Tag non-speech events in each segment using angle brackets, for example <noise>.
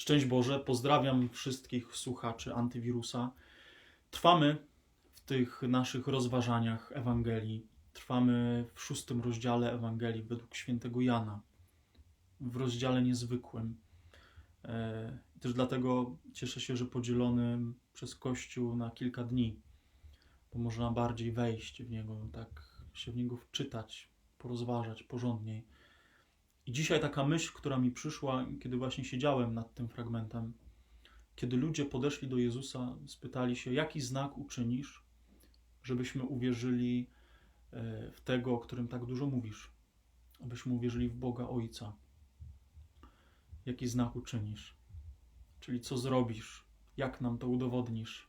Szczęść Boże, pozdrawiam wszystkich słuchaczy antywirusa. Trwamy w tych naszych rozważaniach Ewangelii. Trwamy w szóstym rozdziale Ewangelii według świętego Jana, w rozdziale niezwykłym. E, Też dlatego cieszę się, że podzielony przez Kościół na kilka dni, bo można bardziej wejść w niego, tak się w niego wczytać, porozważać porządniej. I dzisiaj taka myśl, która mi przyszła, kiedy właśnie siedziałem nad tym fragmentem, kiedy ludzie podeszli do Jezusa, spytali się, jaki znak uczynisz, żebyśmy uwierzyli e, w tego, o którym tak dużo mówisz, abyśmy uwierzyli w Boga Ojca. Jaki znak uczynisz? Czyli co zrobisz? Jak nam to udowodnisz?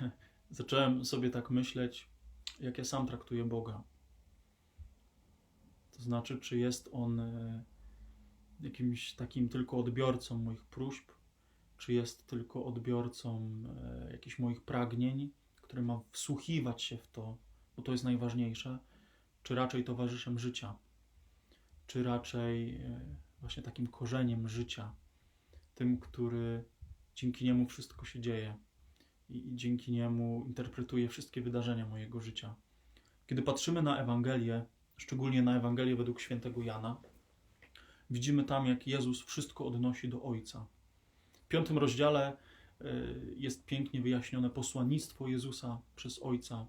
<laughs> Zacząłem sobie tak myśleć, jak ja sam traktuję Boga. Znaczy, czy jest on e, jakimś takim tylko odbiorcą moich próśb, czy jest tylko odbiorcą e, jakichś moich pragnień, który ma wsłuchiwać się w to, bo to jest najważniejsze, czy raczej towarzyszem życia, czy raczej e, właśnie takim korzeniem życia, tym, który dzięki niemu wszystko się dzieje i dzięki niemu interpretuje wszystkie wydarzenia mojego życia. Kiedy patrzymy na Ewangelię, szczególnie na Ewangelię według świętego Jana, widzimy tam, jak Jezus wszystko odnosi do Ojca. W piątym rozdziale y, jest pięknie wyjaśnione posłannictwo Jezusa przez Ojca.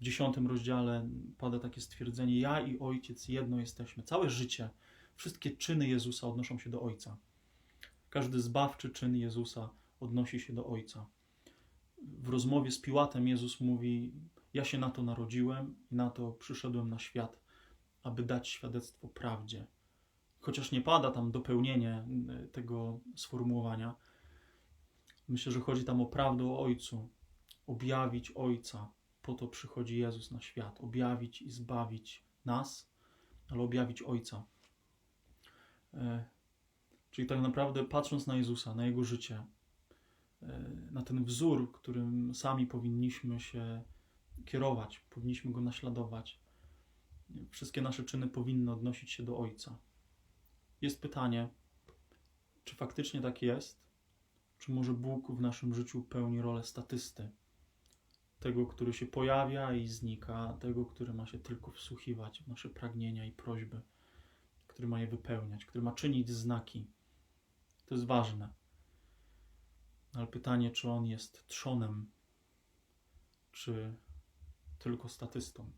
W dziesiątym rozdziale pada takie stwierdzenie: Ja i Ojciec jedno jesteśmy. Całe życie, wszystkie czyny Jezusa odnoszą się do Ojca. Każdy zbawczy czyn Jezusa odnosi się do Ojca. W rozmowie z Piłatem Jezus mówi: Ja się na to narodziłem i na to przyszedłem na świat, aby dać świadectwo prawdzie. Chociaż nie pada tam dopełnienie y, tego sformułowania, myślę, że chodzi tam o prawdę o Ojcu, objawić Ojca. Po to przychodzi Jezus na świat, objawić i zbawić nas, ale objawić Ojca. E, Czyli tak naprawdę patrząc na Jezusa, na Jego życie, e, na ten wzór, którym sami powinniśmy się kierować, powinniśmy Go naśladować, wszystkie nasze czyny powinny odnosić się do Ojca. Jest pytanie, czy faktycznie tak jest? Czy może Bóg w naszym życiu pełni rolę statysty? Tego, który się pojawia i znika, tego, który ma się tylko wsłuchiwać w nasze pragnienia i prośby, który ma je wypełniać, który ma czynić znaki. To jest ważne. Ale pytanie, czy on jest trzonem, czy tylko statystą.